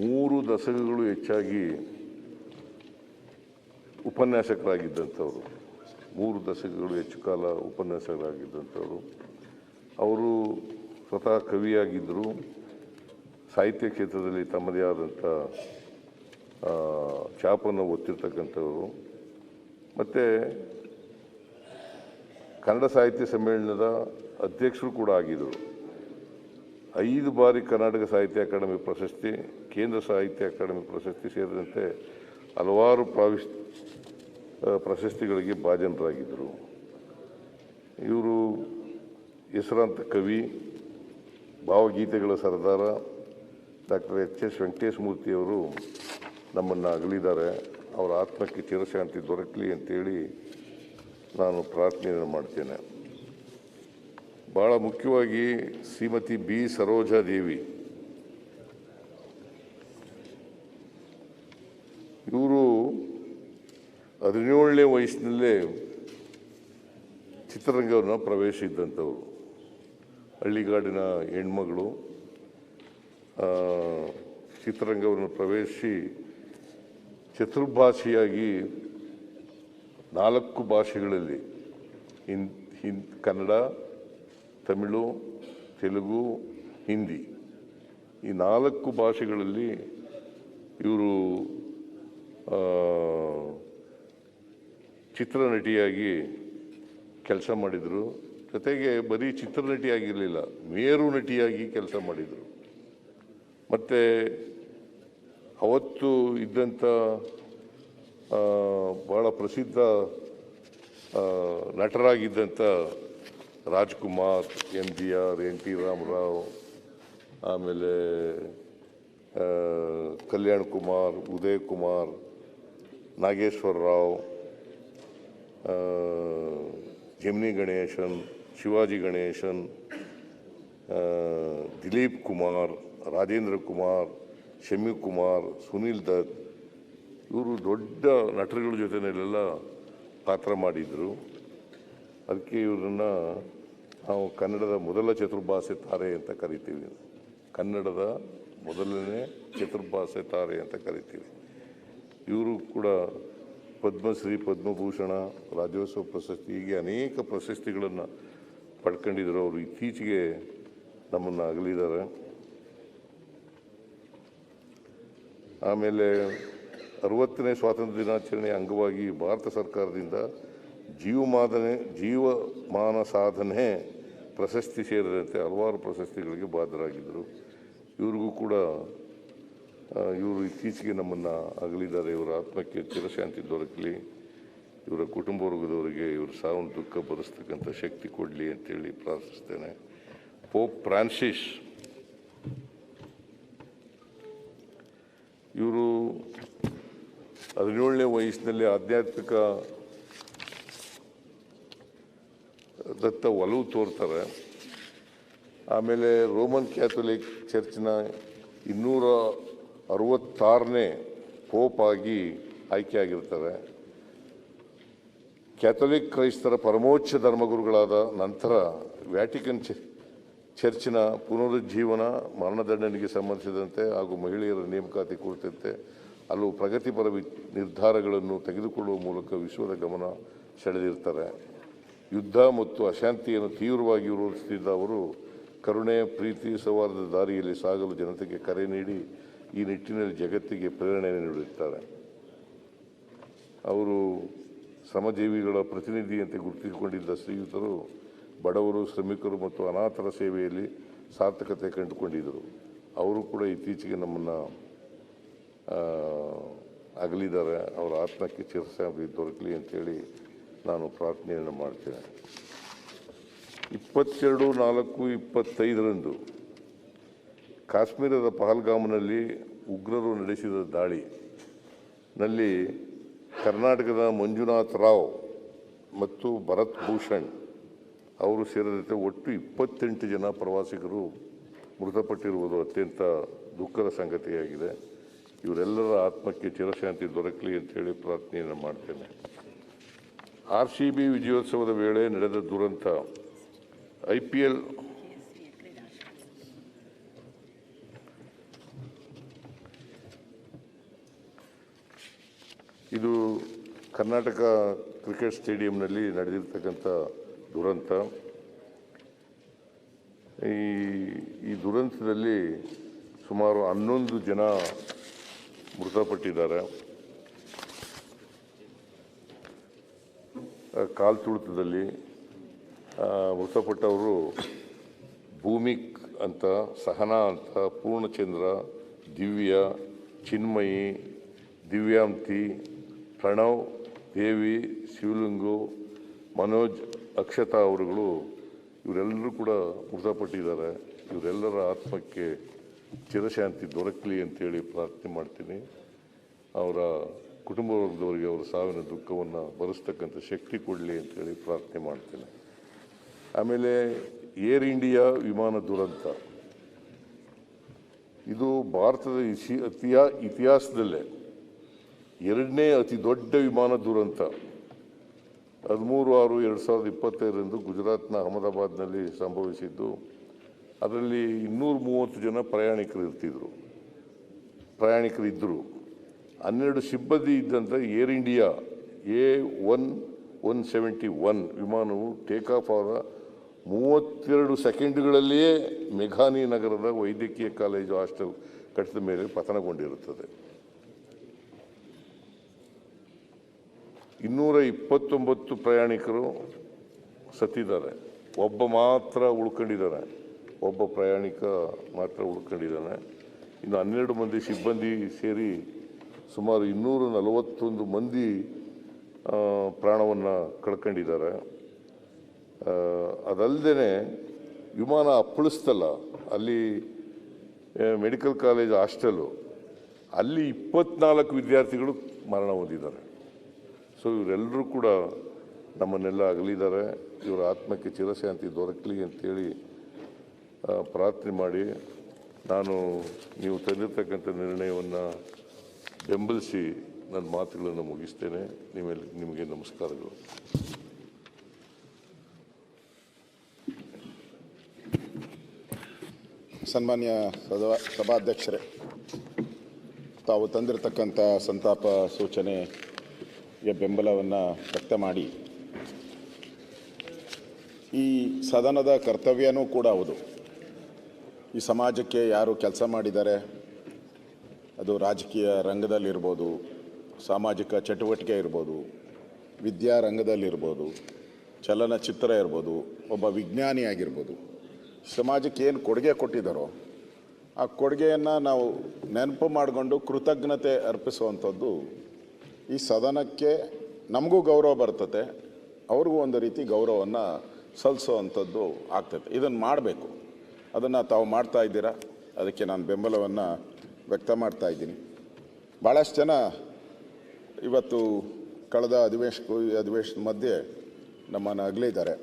ಮೂರು ದಶಕಗಳು ಹೆಚ್ಚಾಗಿ ಉಪನ್ಯಾಸಕರಾಗಿದ್ದಂಥವರು. ಮೂರು ದಶಕಗಳು ಹೆಚ್ಚು ಕಾಲ ಉಪನ್ಯಾಸಕರಾಗಿದ್ದಂಥವರು. ಅವರು ಸ್ವತಃ ಕವಿಯಾಗಿದ್ದರು. ಸಾಹಿತ್ಯ ಕ್ಷೇತ್ರದಲ್ಲಿ ತಮ್ಮದೇ ಆದಂಥ ಛಾಪನ್ನು ಒತ್ತಿರ್ತಕ್ಕಂಥವರು. ಮತ್ತು ಕನ್ನಡ ಸಾಹಿತ್ಯ ಸಮ್ಮೇಳನದ ಅಧ್ಯಕ್ಷರು ಕೂಡ ಆಗಿದ್ದರು. ಐದು ಬಾರಿ ಕರ್ನಾಟಕ ಸಾಹಿತ್ಯ ಅಕಾಡೆಮಿ ಪ್ರಶಸ್ತಿ, ಕೇಂದ್ರ ಸಾಹಿತ್ಯ ಅಕಾಡೆಮಿ ಪ್ರಶಸ್ತಿ ಸೇರಿದಂತೆ ಹಲವಾರು ಪ್ರಾವಿಶ್ ಪ್ರಶಸ್ತಿಗಳಿಗೆ ಭಾಜನರಾಗಿದ್ದರು. ಇವರು ಹೆಸರಾಂತ ಕವಿ, ಭಾವಗೀತೆಗಳ ಸರದಾರ, ಡಾಕ್ಟರ್ ಎಚ್ ಎಸ್ ವೆಂಕಟೇಶ್ ಮೂರ್ತಿಯವರು ನಮ್ಮನ್ನು ಅಗಲಿದ್ದಾರೆ. ಅವರ ಆತ್ಮಕ್ಕೆ ಚಿರಶಾಂತಿ ದೊರಕಲಿ ಅಂತೇಳಿ ನಾನು ಪ್ರಾರ್ಥನೆಯನ್ನು ಮಾಡ್ತೇನೆ. ಭಾಳ ಮುಖ್ಯವಾಗಿ ಶ್ರೀಮತಿ ಬಿ ಸರೋಜಾ ದೇವಿ. ಇವರು ಹದಿನೇಳನೇ ವಯಸ್ಸಿನಲ್ಲೇ ಚಿತ್ರರಂಗವನ್ನು ಪ್ರವೇಶಿಸಿದ್ದಂಥವ್ರು ಹಳ್ಳಿಗಾಡಿನ ಹೆಣ್ಮಗಳು ಚಿತ್ರರಂಗವನ್ನು ಪ್ರವೇಶಿಸಿ ಚತುರ್ಭಾಷೆಯಾಗಿ ನಾಲ್ಕು ಭಾಷೆಗಳಲ್ಲಿ ಹಿಂದ್ ಹಿಂದ್ ಕನ್ನಡ ತಮಿಳು, ತೆಲುಗು, ಹಿಂದಿ. ಈ ನಾಲ್ಕು ಭಾಷೆಗಳಲ್ಲಿ ಇವರು ಚಿತ್ರನಟಿಯಾಗಿ ಕೆಲಸ ಮಾಡಿದರು. ಜೊತೆಗೆ ಬರೀ ಚಿತ್ರನಟಿಯಾಗಿರಲಿಲ್ಲ, ಮೇರು ನಟಿಯಾಗಿ ಕೆಲಸ ಮಾಡಿದರು. ಮತ್ತು ಅವತ್ತು ಇದ್ದಂಥ ಭಾಳ ಪ್ರಸಿದ್ಧ ನಟರಾಗಿದ್ದಂಥ Rajkumar M G R N T Ramarao ಆಮೇಲೆ ಕಲ್ಯಾಣ್ ಕುಮಾರ್, ಉದಯ್ ಕುಮಾರ್, ನಾಗೇಶ್ವರ ರಾವ್ ಜಮಿನಿ ಗಣೇಶನ್, ಶಿವಾಜಿ ಗಣೇಶನ್ ದಿಲೀಪ್ ಕುಮಾರ್, ರಾಜೇಂದ್ರ ಕುಮಾರ್, ಶಮಿ ಕುಮಾರ್, ಸುನೀಲ್ ದತ್, ಇವರು ದೊಡ್ಡ ನಟರುಗಳ ಜೊತೆಯಲ್ಲೆಲ್ಲ ಪಾತ್ರ ಮಾಡಿದರು. ಅದಕ್ಕೆ ಇವ್ರನ್ನ ನಾವು ಕನ್ನಡದ ಮೊದಲ ಚತುರ್ಭಾಷೆ ತಾರೆ ಅಂತ ಕರಿತೀವಿ. ಕನ್ನಡದ ಮೊದಲನೇ ಚತುರ್ಭಾಷೆ ತಾರೆ ಅಂತ ಕರಿತೀವಿ. ಇವರು ಕೂಡ ಪದ್ಮಶ್ರೀ, ಪದ್ಮಭೂಷಣ, ರಾಜ್ಯೋತ್ಸವ ಪ್ರಶಸ್ತಿ, ಹೀಗೆ ಅನೇಕ ಪ್ರಶಸ್ತಿಗಳನ್ನು ಪಡ್ಕೊಂಡಿದ್ರು ಅವರು. ಇತ್ತೀಚೆಗೆ ನಮ್ಮನ್ನು ಅಗಲಿದ್ದಾರೆ. ಆಮೇಲೆ ಅರವತ್ತನೇ ಸ್ವಾತಂತ್ರ್ಯ ದಿನಾಚರಣೆ ಅಂಗವಾಗಿ ಭಾರತ ಸರ್ಕಾರದಿಂದ ಜೀವಮಾದನೆ ಜೀವಮಾನ ಸಾಧನೆ ಪ್ರಶಸ್ತಿ ಸೇರಿದಂತೆ ಹಲವಾರು ಪ್ರಶಸ್ತಿಗಳಿಗೆ ಬಾಧರಾಗಿದ್ದರು ಇವ್ರಿಗೂ ಕೂಡ ಇವರು ಇತ್ತೀಚೆಗೆ ನಮ್ಮನ್ನು ಅಗಲಿದ್ದಾರೆ. ಇವರ ಆತ್ಮಕ್ಕೆ ಚಿರಶಾಂತಿ ದೊರಕಲಿ. ಇವರ ಕುಟುಂಬ ವರ್ಗದವರಿಗೆ ಇವ್ರ ಸಾವನ್ನ ದುಃಖ ಭರಿಸ್ತಕ್ಕಂಥ ಶಕ್ತಿ ಕೊಡಲಿ ಅಂತೇಳಿ ಪ್ರಾರ್ಥಿಸ್ತೇನೆ. Pope Francis. ಇವರು ಹದಿನೇಳನೇ ವಯಸ್ಸಿನಲ್ಲಿ ಆಧ್ಯಾತ್ಮಿಕ ದತ್ತ ಒಲವು ತೋರ್ತಾರೆ. ಆಮೇಲೆ ರೋಮನ್ ಕ್ಯಾಥೋಲಿಕ್ ಚರ್ಚ್ನ ಇನ್ನೂರ ಅರವತ್ತಾರನೇ ಪೋಪ್ ಆಗಿ ಆಯ್ಕೆಯಾಗಿರ್ತಾರೆ ಕ್ಯಾಥೋಲಿಕ್ ಕ್ರೈಸ್ತರ ಪರಮೋಚ್ಚ ಧರ್ಮಗುರುಗಳಾದ ನಂತರ ವ್ಯಾಟಿಕನ್ ಚರ್ಚಿನ ಪುನರುಜ್ಜೀವನ, ಮರಣದಂಡನೆಗೆ ಸಂಬಂಧಿಸಿದಂತೆ ಹಾಗೂ ಮಹಿಳೆಯರ ನೇಮಕಾತಿ ಕುರಿತಂತೆ ಹಲವು ಪ್ರಗತಿಪರ ನಿರ್ಧಾರಗಳನ್ನು ತೆಗೆದುಕೊಳ್ಳುವ ಮೂಲಕ ವಿಶ್ವದ ಗಮನ ಸೆಳೆದಿರ್ತಾರೆ ಯುದ್ಧ ಮತ್ತು ಅಶಾಂತಿಯನ್ನು ತೀವ್ರವಾಗಿ ವಿರೋಧಿಸುತ್ತಿದ್ದ ಅವರು, ಕರುಣೆ, ಪ್ರೀತಿ ಸೌಹಾರ್ದದ ದಾರಿಯಲ್ಲಿ ಸಾಗಲು ಜನತೆಗೆ ಕರೆ ನೀಡಿ ಈ ನಿಟ್ಟಿನಲ್ಲಿ ಜಗತ್ತಿಗೆ ಪ್ರೇರಣೆ ನೀಡುತ್ತಾರೆ ಅವರು ಸಮಜೀವಿಗಳ ಪ್ರತಿನಿಧಿಯಂತೆ ಗುರುತಿಸಿಕೊಂಡಿದ್ದ ಶ್ರೀಯುತರು, ಬಡವರು, ಶ್ರಮಿಕರು ಮತ್ತು ಅನಾಥರ ಸೇವೆಯಲ್ಲಿ ಸಾರ್ಥಕತೆ ಕಂಡುಕೊಂಡಿದ್ದರು. ಅವರು ಕೂಡ ಇತ್ತೀಚೆಗೆ ನಮ್ಮನ್ನು ಅಗಲಿದ್ದಾರೆ. ಅವರ ಆತ್ಮಕ್ಕೆ ಚಿರಸಾಗಿ ದೊರಕಲಿ ಅಂತೇಳಿ ನಾನು ಪ್ರಾರ್ಥನೆಯನ್ನು ಮಾಡ್ತೇನೆ. ಇಪ್ಪತ್ತೆರಡು ನಾಲ್ಕು ಇಪ್ಪತ್ತೈದರಂದು ಕಾಶ್ಮೀರದ ಪಹಲ್ಗಾಮ್ನಲ್ಲಿ ಉಗ್ರರು ನಡೆಸಿದ ದಾಳಿ. ನಲ್ಲಿ ಕರ್ನಾಟಕದ ಮಂಜುನಾಥ್ ರಾವ್ ಮತ್ತು ಭರತ್ ಭೂಷಣ್ ಅವರು ಸೇರಿದಂತೆ ಒಟ್ಟು ಇಪ್ಪತ್ತೆಂಟು ಜನ ಪ್ರವಾಸಿಗರು ಮೃತಪಟ್ಟಿರುವುದು ಅತ್ಯಂತ ದುಃಖದ ಸಂಗತಿಯಾಗಿದೆ. ಇವರೆಲ್ಲರ ಆತ್ಮಕ್ಕೆ ಚಿರಶಾಂತಿ ದೊರಕಲಿ ಅಂತೇಳಿ ಪ್ರಾರ್ಥನೆಯನ್ನು ಮಾಡ್ತೇನೆ. ಆರ್ ಸಿ ಬಿ ವಿಜಯೋತ್ಸವದ ವೇಳೆ ನಡೆದ ದುರಂತ. ಐ ಪಿ ಎಲ್ ಇದು ಕರ್ನಾಟಕ ಕ್ರಿಕೆಟ್ ಸ್ಟೇಡಿಯಂನಲ್ಲಿ ನಡೆದಿರ್ತಕ್ಕಂಥ ದುರಂತ. ಈ ಈ ದುರಂತದಲ್ಲಿ ಸುಮಾರು ಹನ್ನೊಂದು ಜನ ಮೃತಪಟ್ಟಿದ್ದಾರೆ. ಕಾಲ್ ತುಳಿತದಲ್ಲಿ ಮೃತಪಟ್ಟವರು ಭೂಮಿಕ್ ಅಂತ, ಸಹನಾ ಅಂತ, ಪೂರ್ಣಚಂದ್ರ, ದಿವ್ಯ, ಚಿನ್ಮಯಿ, ದಿವ್ಯಾಂತಿ, ಪ್ರಣವ್, ದೇವಿ, ಶಿವಲಿಂಗು, ಮನೋಜ್, ಅಕ್ಷತಾ ಅವರುಗಳು ಇವರೆಲ್ಲರೂ ಕೂಡ ಮೃತಪಟ್ಟಿದ್ದಾರೆ. ಇವರೆಲ್ಲರ ಆತ್ಮಕ್ಕೆ ಚಿರಶಾಂತಿ ದೊರಕಲಿ ಅಂತೇಳಿ ಪ್ರಾರ್ಥನೆ ಮಾಡ್ತೀನಿ. ಅವರ ಕುಟುಂಬ ವರ್ಗದವರಿಗೆ ಅವರ ಸಾವಿನ ದುಃಖವನ್ನು ಭರಿಸ್ತಕ್ಕಂಥ ಶಕ್ತಿ ಕೊಡಲಿ ಅಂತೇಳಿ ಪ್ರಾರ್ಥನೆ ಮಾಡ್ತೇನೆ. ಆಮೇಲೆ ಏರ್ ಇಂಡಿಯಾ ವಿಮಾನ ದುರಂತ. ಇದು ಭಾರತದ ಇಸಿ, ಅತಿಯಾ, ಇತಿಹಾಸದಲ್ಲೇ ಎರಡನೇ ಅತಿ ದೊಡ್ಡ ವಿಮಾನ ದುರಂತ. ಹದಿಮೂರು ಆರು ಎರಡು ಸಾವಿರದ ಇಪ್ಪತ್ತೈದರಂದು ಗುಜರಾತ್ನ ಅಹಮದಾಬಾದ್ನಲ್ಲಿ ಸಂಭವಿಸಿದ್ದು. ಅದರಲ್ಲಿ ಇನ್ನೂರ ಮೂವತ್ತು ಜನ ಪ್ರಯಾಣಿಕರು ಇರ್ತಿದ್ರು. ಪ್ರಯಾಣಿಕರು ಇದ್ದರು ಹನ್ನೆರಡು ಸಿಬ್ಬಂದಿ ಇದ್ದಂಥ Air India, A one one seventy one ವಿಮಾನವು ಟೇಕ್ ಆಫ್ ಆದ ಮೂವತ್ತೆರಡು ಸೆಕೆಂಡ್ಗಳಲ್ಲಿಯೇ ಮೆಘಾನಿ ನಗರದ ವೈದ್ಯಕೀಯ ಕಾಲೇಜು ಹಾಸ್ಟೆಲ್ ಕಟ್ಟಿದ ಮೇಲೆ ಪತನಗೊಂಡಿರುತ್ತದೆ. ಇನ್ನೂರ ಇಪ್ಪತ್ತೊಂಬತ್ತು ಪ್ರಯಾಣಿಕರು ಸತ್ತಿದ್ದಾರೆ. ಒಬ್ಬ ಮಾತ್ರ ಉಳ್ಕೊಂಡಿದ್ದಾನೆ. ಒಬ್ಬ ಪ್ರಯಾಣಿಕ ಮಾತ್ರ ಉಳ್ಕೊಂಡಿದ್ದಾನೆ. ಇನ್ನು ಹನ್ನೆರಡು ಮಂದಿ ಸಿಬ್ಬಂದಿ ಸೇರಿ ಸುಮಾರು ಇನ್ನೂರ ನಲವತ್ತೊಂದು ಮಂದಿ ಪ್ರಾಣವನ್ನು ಕಳ್ಕೊಂಡಿದ್ದಾರೆ. ಅದಲ್ಲದೆ ವಿಮಾನ ಅಪ್ಪಳಿಸ್ತಲ್ಲ, ಅಲ್ಲಿ ಮೆಡಿಕಲ್ ಕಾಲೇಜ್ ಹಾಸ್ಟೆಲು, ಅಲ್ಲಿ ಇಪ್ಪತ್ನಾಲ್ಕು ವಿದ್ಯಾರ್ಥಿಗಳು ಮರಣ ಹೊಂದಿದ್ದಾರೆ. ಸೊ ಇವರೆಲ್ಲರೂ ಕೂಡ ನಮ್ಮನ್ನೆಲ್ಲ ಅಗಲಿದ್ದಾರೆ. ಇವರ ಆತ್ಮಕ್ಕೆ ಚಿರಶಾಂತಿ ದೊರಕಲಿ ಅಂತೇಳಿ ಪ್ರಾರ್ಥನೆ ಮಾಡಿ, ನಾನು ನೀವು ತಂದಿರ್ತಕ್ಕಂಥ ನಿರ್ಣಯವನ್ನು ಬೆಂಬಲಿಸಿ ನನ್ನ ಮಾತುಗಳನ್ನು ಮುಗಿಸ್ತೇನೆ. ನಿಮ್ಮೆಲ್ಲ ನಿಮಗೆ ನಮಸ್ಕಾರಗಳು. ಸನ್ಮಾನ್ಯ ಸದಾ ಸಭಾಧ್ಯಕ್ಷರೇ, ತಾವು ತಂದಿರತಕ್ಕಂಥ ಸಂತಾಪ ಸೂಚನೆಗೆ ಬೆಂಬಲವನ್ನು ವ್ಯಕ್ತ ಮಾಡಿ. ಈ ಸದನದ ಕರ್ತವ್ಯನೂ ಕೂಡ ಹೌದು. ಈ ಸಮಾಜಕ್ಕೆ ಯಾರು ಕೆಲಸ ಮಾಡಿದ್ದಾರೆ ಅದು ರಾಜಕೀಯ ರಂಗದಲ್ಲಿರ್ಬೋದು, ಸಾಮಾಜಿಕ ಚಟುವಟಿಕೆ ಇರ್ಬೋದು ವಿದ್ಯಾರಂಗದಲ್ಲಿರ್ಬೋದು ಚಲನಚಿತ್ರ ಇರ್ಬೋದು, ಒಬ್ಬ ವಿಜ್ಞಾನಿ ಆಗಿರ್ಬೋದು. ಸಮಾಜಕ್ಕೆ ಏನು ಕೊಡುಗೆ ಕೊಟ್ಟಿದ್ದಾರೋ ಆ ಕೊಡುಗೆಯನ್ನು ನಾವು ನೆನಪು ಮಾಡಿಕೊಂಡು ಕೃತಜ್ಞತೆ ಅರ್ಪಿಸುವಂಥದ್ದು ಈ ಸದನಕ್ಕೆ ನಮಗೂ ಗೌರವ ಬರ್ತದೆ ಅವ್ರಿಗೂ ಒಂದು ರೀತಿ ಗೌರವವನ್ನು ಸಲ್ಲಿಸುವಂಥದ್ದು ಆಗ್ತದೆ ಇದನ್ನು ಮಾಡಬೇಕು. ಅದನ್ನು ತಾವು ಮಾಡ್ತಾ ಇದ್ದೀರಾ? ಅದಕ್ಕೆ ನಾನು ಬೆಂಬಲವನ್ನು ವ್ಯಕ್ತ ಮಾಡ್ತಾ ಇದ್ದೀನಿ. ಭಾಳಷ್ಟು ಜನ ಇವತ್ತು ಕಳೆದ ಅಧಿವೇಶಕ್ಕೂ ಈ ಮಧ್ಯೆ ನಮ್ಮನ್ನು ಅಗಲಿದ್ದಾರೆ.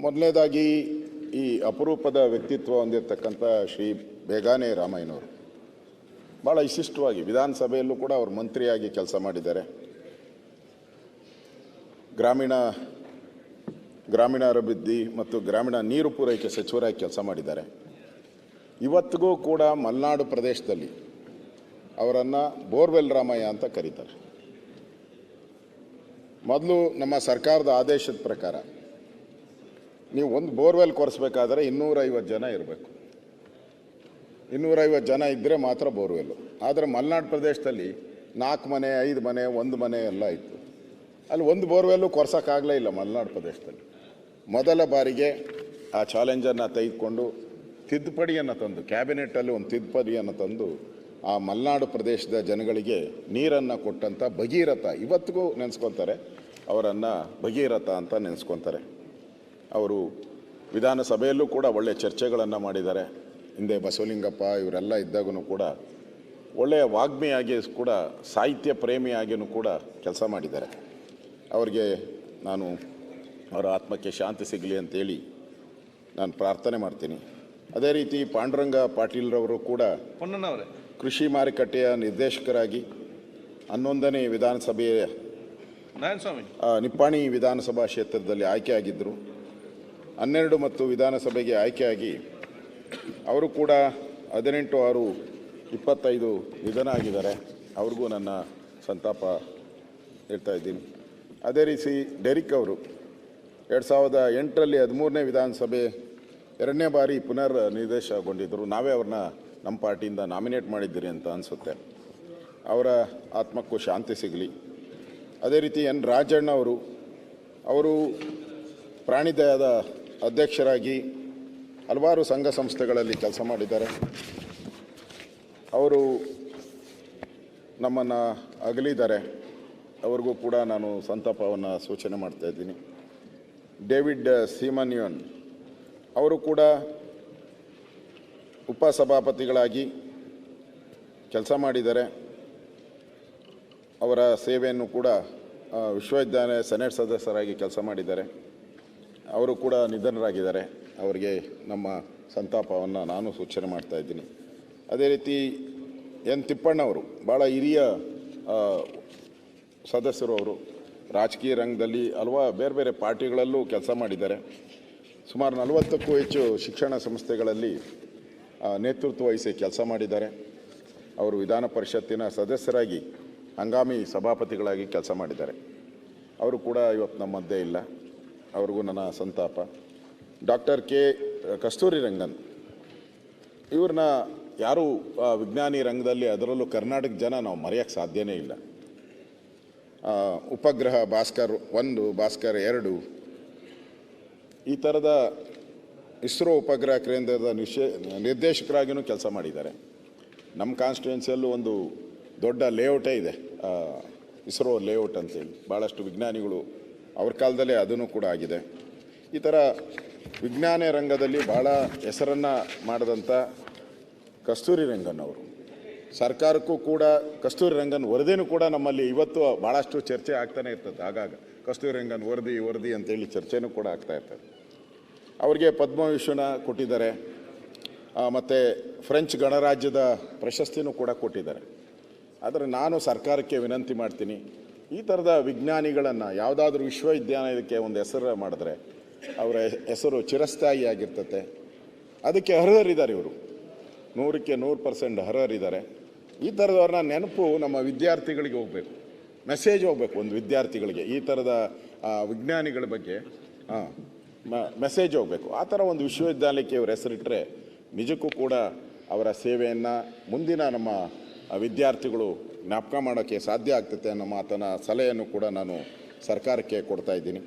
ಮೊದಲನೇದಾಗಿ ಈ ಅಪರೂಪದ ವ್ಯಕ್ತಿತ್ವ ಹೊಂದಿರತಕ್ಕಂಥ ಶ್ರೀ ಬೇಗಾನೆ ರಾಮಯ್ಯನವರು. ಭಾಳ ವಿಶಿಷ್ಟವಾಗಿ ವಿಧಾನಸಭೆಯಲ್ಲೂ ಕೂಡ ಅವರು ಮಂತ್ರಿಯಾಗಿ ಕೆಲಸ ಮಾಡಿದ್ದಾರೆ. ಗ್ರಾಮೀಣ, ಗ್ರಾಮೀಣಾಭಿವೃದ್ಧಿ ಮತ್ತು ಗ್ರಾಮೀಣ ನೀರು ಪೂರೈಕೆ ಸಚಿವರಾಗಿ ಕೆಲಸ ಮಾಡಿದ್ದಾರೆ. ಇವತ್ತಿಗೂ ಕೂಡ ಮಲೆನಾಡು ಪ್ರದೇಶದಲ್ಲಿ ಅವರನ್ನು ಬೋರ್ವೆಲ್ ರಾಮಯ್ಯ ಅಂತ ಕರೀತಾರೆ. ಮೊದಲು ನಮ್ಮ ಸರ್ಕಾರದ ಆದೇಶದ ಪ್ರಕಾರ ನೀವು ಒಂದು ಬೋರ್ವೆಲ್ ಕೊರೆಸ್ಬೇಕಾದ್ರೆ ಇನ್ನೂರೈವತ್ತು ಜನ ಇರಬೇಕು. ಇನ್ನೂರೈವತ್ತು ಜನ ಇದ್ದರೆ ಮಾತ್ರ ಬೋರ್ವೆಲ್ಲು. ಆದರೆ ಮಲೆನಾಡು ಪ್ರದೇಶದಲ್ಲಿ ನಾಲ್ಕು ಮನೆ, ಐದು ಮನೆ, ಒಂದು ಮನೆ ಎಲ್ಲ ಇತ್ತು. ಅಲ್ಲಿ ಒಂದು ಬೋರ್ವೆಲ್ಲು ಕೊರ್ಸೋಕ್ಕಾಗಲೇ ಇಲ್ಲ ಮಲೆನಾಡು ಪ್ರದೇಶದಲ್ಲಿ. ಮೊದಲ ಬಾರಿಗೆ ಆ ಚಾಲೆಂಜನ್ನು ತೆಗೆದುಕೊಂಡು ತಿದ್ದುಪಡಿಯನ್ನು ತಂದು, ಕ್ಯಾಬಿನೆಟ್ಟಲ್ಲಿ ಒಂದು ತಿದ್ದುಪಡಿಯನ್ನು ತಂದು, ಆ ಮಲೆನಾಡು ಪ್ರದೇಶದ ಜನಗಳಿಗೆ ನೀರನ್ನು ಕೊಟ್ಟಂಥ ಭಗೀರಥ, ಇವತ್ತಿಗೂ ನೆನೆಸ್ಕೊತಾರೆ ಅವರನ್ನು ಭಗೀರಥ ಅಂತ ನೆನೆಸ್ಕೊತಾರೆ ಅವರು ವಿಧಾನಸಭೆಯಲ್ಲೂ ಕೂಡ ಒಳ್ಳೆಯ ಚರ್ಚೆಗಳನ್ನು ಮಾಡಿದ್ದಾರೆ. ಹಿಂದೆ ಬಸವಲಿಂಗಪ್ಪ ಇವರೆಲ್ಲ ಇದ್ದಾಗೂ ಕೂಡ ಒಳ್ಳೆಯ ವಾಗ್ಮಿಯಾಗಿ ಕೂಡ, ಸಾಹಿತ್ಯ ಪ್ರೇಮಿಯಾಗಿಯೂ ಕೂಡ ಕೆಲಸ ಮಾಡಿದ್ದಾರೆ. ಅವರಿಗೆ ನಾನು ಅವರ ಆತ್ಮಕ್ಕೆ ಶಾಂತಿ ಸಿಗಲಿ ಅಂತೇಳಿ ನಾನು ಪ್ರಾರ್ಥನೆ ಮಾಡ್ತೀನಿ. ಅದೇ ರೀತಿ ಪಾಂಡುರಂಗ ಪಾಟೀಲ್ರವರು ಕೂಡ ಕೃಷಿ ಮಾರುಕಟ್ಟೆಯ ನಿರ್ದೇಶಕರಾಗಿ ಹನ್ನೊಂದನೇ ವಿಧಾನಸಭೆಯ ನಿಪ್ಪಾಣಿ ವಿಧಾನಸಭಾ ಕ್ಷೇತ್ರದಲ್ಲಿ ಆಯ್ಕೆಯಾಗಿದ್ದರು. ಹನ್ನೆರಡು ಮತ್ತು ವಿಧಾನಸಭೆಗೆ ಆಯ್ಕೆಯಾಗಿ ಅವರು ಕೂಡ ಹದಿನೆಂಟು ಆರು ಇಪ್ಪತ್ತೈದು ನಿಧನ ಆಗಿದ್ದಾರೆ. ಅವ್ರಿಗೂ ನನ್ನ ಸಂತಾಪ ಹೇಳ್ತಾ ಇದ್ದೀನಿ. ಅದೇ ರೀತಿ ಡೆರಿಕ್ ಅವರು ಎರಡು ಸಾವಿರದ ಎಂಟರಲ್ಲಿ ಹದಿಮೂರನೇ ವಿಧಾನಸಭೆ ಎರಡನೇ ಬಾರಿ ಪುನರ್ ನಿರ್ದೇಶಗೊಂಡಿದ್ದರು ನಾವೇ ಅವ್ರನ್ನ ನಮ್ಮ ಪಾರ್ಟಿಯಿಂದ ನಾಮಿನೇಟ್ ಮಾಡಿದ್ದೀರಿ ಅಂತ ಅನಿಸುತ್ತೆ. ಅವರ ಆತ್ಮಕ್ಕೂ ಶಾಂತಿ ಸಿಗಲಿ. ಅದೇ ರೀತಿ ಎನ್ ರಾಜಣ್ಣ ಅವರು ಅವರು ಪ್ರಾಣಿದಯದ ಅಧ್ಯಕ್ಷರಾಗಿ ಹಲವಾರು ಸಂಘ ಸಂಸ್ಥೆಗಳಲ್ಲಿ ಕೆಲಸ ಮಾಡಿದ್ದಾರೆ. ಅವರು ನಮ್ಮನ್ನು ಅಗಲಿದ್ದಾರೆ. ಅವ್ರಿಗೂ ಕೂಡ ನಾನು ಸಂತಾಪವನ್ನು ಸೂಚನೆ ಮಾಡ್ತಾ ಇದ್ದೀನಿ. ಡೇವಿಡ್ ಸೀಮನ್ಯೂನ್ ಅವರು ಕೂಡ ಉಪಸಭಾಪತಿಗಳಾಗಿ ಕೆಲಸ ಮಾಡಿದ್ದಾರೆ. ಅವರ ಸೇವೆಯನ್ನು ಕೂಡ ವಿಶ್ವವಿದ್ಯಾಲಯ ಸೆನೆಟ್ ಸದಸ್ಯರಾಗಿ ಕೆಲಸ ಮಾಡಿದ್ದಾರೆ. ಅವರು ಕೂಡ ನಿಧನರಾಗಿದ್ದಾರೆ. ಅವರಿಗೆ ನಮ್ಮ ಸಂತಾಪವನ್ನು ನಾನು ಸೂಚನೆ ಮಾಡ್ತಾ ಇದ್ದೀನಿ. ಅದೇ ರೀತಿ ಎನ್ ತಿಪ್ಪಣ್ಣವರು ಭಾಳ ಹಿರಿಯ ಸದಸ್ಯರು ಅವರು ರಾಜಕೀಯ ರಂಗದಲ್ಲಿ ಅಲ್ವಾ ಬೇರೆ ಬೇರೆ ಪಾರ್ಟಿಗಳಲ್ಲೂ ಕೆಲಸ ಮಾಡಿದ್ದಾರೆ. ಸುಮಾರು ನಲವತ್ತಕ್ಕೂ ಹೆಚ್ಚು ಶಿಕ್ಷಣ ಸಂಸ್ಥೆಗಳಲ್ಲಿ ನೇತೃತ್ವ ವಹಿಸಿ ಕೆಲಸ ಮಾಡಿದ್ದಾರೆ. ಅವರು ವಿಧಾನ ಪರಿಷತ್ತಿನ ಸದಸ್ಯರಾಗಿ, ಹಂಗಾಮಿ ಸಭಾಪತಿಗಳಾಗಿ ಕೆಲಸ ಮಾಡಿದ್ದಾರೆ. ಅವರು ಕೂಡ ಇವತ್ತು ನಮ್ಮ ಮಧ್ಯೆ ಇಲ್ಲ. ಅವ್ರಿಗೂ ನನ್ನ ಸಂತಾಪ. ಡಾಕ್ಟರ್ ಕೆ, ಕಸ್ತೂರಿ ರಂಗನ್, ಇವ್ರನ್ನ ಯಾರೂ ವಿಜ್ಞಾನಿ ರಂಗದಲ್ಲಿ ಅದರಲ್ಲೂ ಕರ್ನಾಟಕ ಜನ ನಾವು ಮರೆಯೋಕ್ಕೆ ಸಾಧ್ಯನೇ ಇಲ್ಲ. ಉಪಗ್ರಹ ಭಾಸ್ಕರ್ ಒಂದು, ಭಾಸ್ಕರ್ ಎರಡು ಈ ಥರದ ಇಸ್ರೋ ಉಪಗ್ರಹ ಕೇಂದ್ರದ ನಿಶೇ ನಿರ್ದೇಶಕರಾಗಿಯೂ ಕೆಲಸ ಮಾಡಿದ್ದಾರೆ. ನಮ್ಮ ಕಾನ್ಸ್ಟಿಟ್ಯೂನ್ಸಿಯಲ್ಲೂ ಒಂದು ದೊಡ್ಡ ಲೇಔಟೇ ಇದೆ. ಇಸ್ರೋ ಲೇಔಟ್ ಅಂತೇಳಿ. ಭಾಳಷ್ಟು ವಿಜ್ಞಾನಿಗಳು ಅವ್ರ ಕಾಲದಲ್ಲೇ ಅದನ್ನು ಕೂಡ ಆಗಿದೆ. ಈ ಥರ ವಿಜ್ಞಾನ ರಂಗದಲ್ಲಿ ಭಾಳ ಹೆಸರನ್ನು ಮಾಡಿದಂಥ ಕಸ್ತೂರಿ ರಂಗನ್ ಅವರು. ಸರ್ಕಾರಕ್ಕೂ ಕೂಡ ಕಸ್ತೂರಿ ರಂಗನ್ ವರದಿನೂ ಕೂಡ ನಮ್ಮಲ್ಲಿ ಇವತ್ತು ಭಾಳಷ್ಟು ಚರ್ಚೆ ಆಗ್ತಾನೆ ಇರ್ತದೆ. ಆಗಾಗ ಕಸ್ತೂರಿ ರಂಗನ್ ವರದಿ ವರದಿ ಅಂತೇಳಿ ಚರ್ಚೆನೂ ಕೂಡ ಆಗ್ತಾ ಇರ್ತದೆ. ಅವರಿಗೆ ಪದ್ಮವಿಭೂಷಣ ಕೊಟ್ಟಿದ್ದಾರೆ. ಮತ್ತು ಫ್ರೆಂಚ್ ಗಣರಾಜ್ಯದ ಪ್ರಶಸ್ತಿನೂ ಕೂಡ ಕೊಟ್ಟಿದ್ದಾರೆ. ಆದರೆ ನಾನು ಸರ್ಕಾರಕ್ಕೆ ವಿನಂತಿ ಮಾಡ್ತೀನಿ, ಈ ಥರದ ವಿಜ್ಞಾನಿಗಳನ್ನು, ಯಾವುದಾದ್ರೂ ವಿಶ್ವವಿದ್ಯಾಲಯಕ್ಕೆ ಒಂದು ಹೆಸರು ಮಾಡಿದ್ರೆ, ಅವರ ಹೆಸರು ಚಿರಸ್ಥಾಯಿಯಾಗಿರ್ತತೆ ಅದಕ್ಕೆ ಅರ್ಹರಿದ್ದಾರೆ ಇವರು. ನೂರಕ್ಕೆ ನೂರು ಪರ್ಸೆಂಟ್ ಅರ್ಹರಿದ್ದಾರೆ. ಈ ಥರದವ್ರನ್ನ ನೆನಪು ನಮ್ಮ ವಿದ್ಯಾರ್ಥಿಗಳಿಗೆ ಹೋಗಬೇಕು. ಮೆಸೇಜ್ ಹೋಗ್ಬೇಕು ಒಂದು ವಿದ್ಯಾರ್ಥಿಗಳಿಗೆ, ಈ ಥರದ ವಿಜ್ಞಾನಿಗಳ ಬಗ್ಗೆ. ಹಾಂ ಮೆಸೇಜ್ ಹೋಗಬೇಕು. ಆ ಥರ ಒಂದು ವಿಶ್ವವಿದ್ಯಾಲಯಕ್ಕೆ ಇವರು ಹೆಸರಿಟ್ಟರೆ ನಿಜಕ್ಕೂ ಕೂಡ ಅವರ ಸೇವೆಯನ್ನು ಮುಂದಿನ ನಮ್ಮ ವಿದ್ಯಾರ್ಥಿಗಳು ಜ್ಞಾಪಕ ಮಾಡೋಕ್ಕೆ ಸಾಧ್ಯ ಆಗ್ತದೆ ಅನ್ನೋ ಮಾತನ ಸಲಹೆಯನ್ನು ಕೂಡ ನಾನು ಸರ್ಕಾರಕ್ಕೆ ಕೊಡ್ತಾ ಇದ್ದೀನಿ.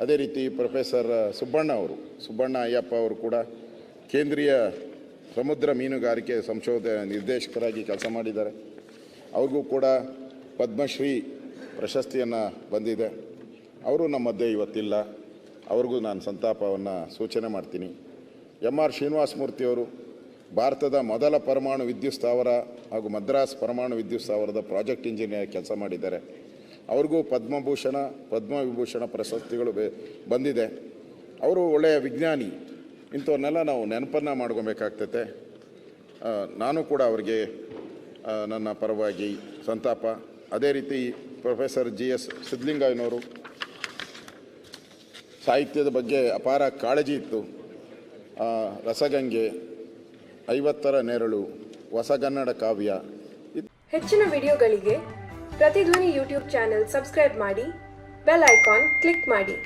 ಅದೇ ರೀತಿ ಪ್ರೊಫೆಸರ್ ಸುಬ್ಬಣ್ಣ ಅವರು, ಸುಬ್ಬಣ್ಣ ಅಯ್ಯಪ್ಪ ಅವರು ಕೂಡ ಕೇಂದ್ರೀಯ ಸಮುದ್ರ ಮೀನುಗಾರಿಕೆ ಸಂಶೋಧನೆ ನಿರ್ದೇಶಕರಾಗಿ ಕೆಲಸ ಮಾಡಿದ್ದಾರೆ. ಅವ್ರಿಗೂ ಕೂಡ ಪದ್ಮಶ್ರೀ ಪ್ರಶಸ್ತಿಯನ್ನು ಬಂದಿದೆ. ಅವರು ನಮ್ಮ ಇವತ್ತಿಲ್ಲ. ಅವ್ರಿಗೂ ನಾನು ಸಂತಾಪವನ್ನು ಸೂಚನೆ ಮಾಡ್ತೀನಿ. ಎಂ ಆರ್ ಶ್ರೀನಿವಾಸ ಮೂರ್ತಿಯವರು ಭಾರತದ ಮೊದಲ ಪರಮಾಣು ವಿದ್ಯುತ್ ಸ್ಥಾವರ ಹಾಗೂ ಮದ್ರಾಸ್ ಪರಮಾಣು ವಿದ್ಯುತ್ ಸ್ಥಾವರದ ಪ್ರಾಜೆಕ್ಟ್ ಇಂಜಿನಿಯರ್ ಕೆಲಸ ಮಾಡಿದ್ದಾರೆ. ಅವ್ರಿಗೂ ಪದ್ಮಭೂಷಣ, ಪದ್ಮವಿಭೂಷಣ ಪ್ರಶಸ್ತಿಗಳು ಬೆ- ಬಂದಿದೆ. ಅವರು ಒಳ್ಳೆಯ ವಿಜ್ಞಾನಿ. ಇಂಥವನ್ನೆಲ್ಲ ನಾವು ನೆನಪನ್ನು ಮಾಡ್ಕೊಬೇಕಾಗ್ತೈತೆ. ನಾನು ಕೂಡ ಅವರಿಗೆ ನನ್ನ ಪರವಾಗಿ ಸಂತಾಪ. ಅದೇ ರೀತಿ ಪ್ರೊಫೆಸರ್ ಜಿ ಎಸ್ ಸಿದ್ಲಿಂಗಯ್ಯನವರು ಸಾಹಿತ್ಯದ ಬಗ್ಗೆ ಅಪಾರ ಕಾಳಜಿ ಇತ್ತು. ರಸಗಂಗೆ, ಐವತ್ತರ ನೆರಳು, ಹೊಸಗನ್ನಡ ಕಾವ್ಯ. ಹೆಚ್ಚಿನ ವಿಡಿಯೋಗಳಿಗೆ ಪ್ರತಿಧ್ವನಿ ಯೂಟ್ಯೂಬ್ ಚಾನೆಲ್ ಸಬ್ಸ್ಕ್ರೈಬ್ ಮಾಡಿ, ಬೆಲ್ ಐಕಾನ್ ಕ್ಲಿಕ್ ಮಾಡಿ.